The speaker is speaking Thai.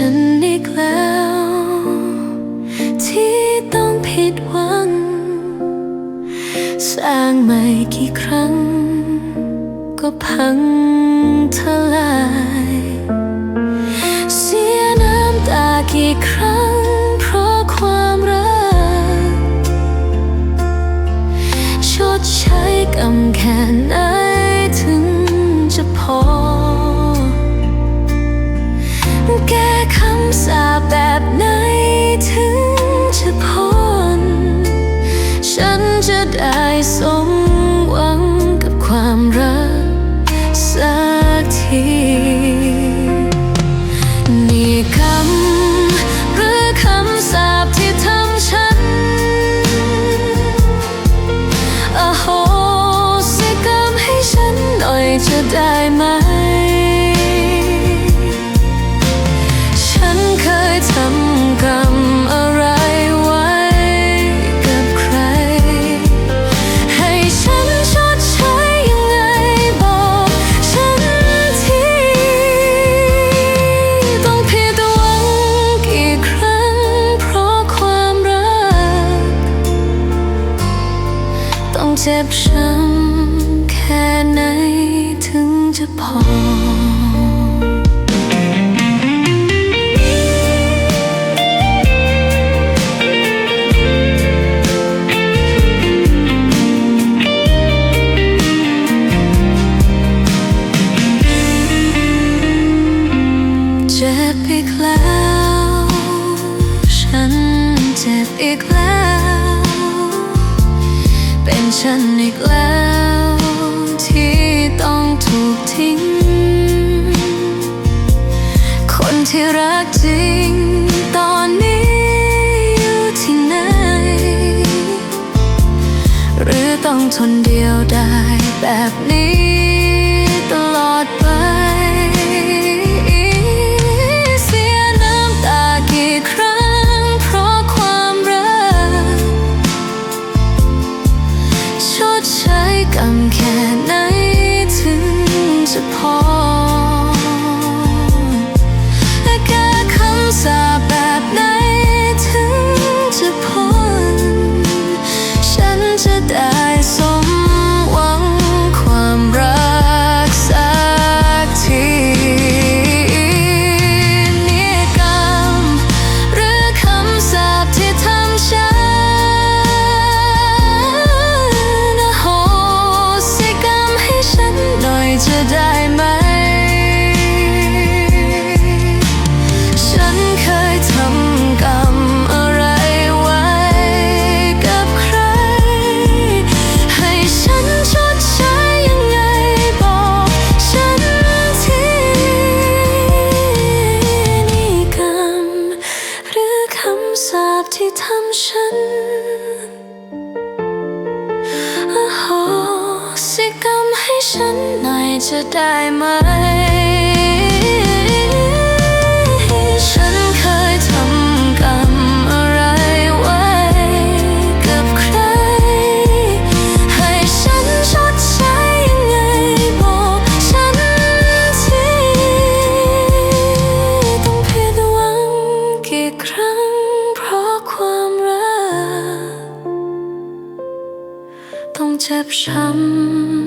ฉันอีกแล้ว ที่ต้องผิดหวัง สร้างใหม่กี่ครั้ง ก็พังทลาย เสียน้ำตากี่ครั้ง เพราะความรัก ชดใช้กรรมแค่ไหน หน่อยจะได้ไหม ฉันเคยทำกรรมอะไรไว้กับใคร ให้ฉันชดใช้ยังไงบอกฉันที ต้องผิดหวังกี่ครั้งเพราะความรัก ต้องเจ็บ พอเจ็บอีกแล้ว ฉันเจ็บอีกแล้ว เป็นฉันอีกแล้ว ทิ้ง คนที่รักจริง ตอนนี้อยู่ที่ไหน หรือต้องทนเดียวได้แบบนี้ตลอดไป อยจะได้ไหม ฉันเคยทำกรรมอะไรไว้กับใคร ให้ฉันชดใช้ยังไงบอกฉันทีนี่กรรมหรือคำสาปที่ทำฉัน ฉันหน่อยจะได้ไหม ฉันเคยทำกรรมอะไรไว้กับใคร ให้ฉันชดใช้ยังไงบอกฉันทีต้องผิดหวังกี่ครั้งเพราะความรัก ต้องเจ็บช้ำ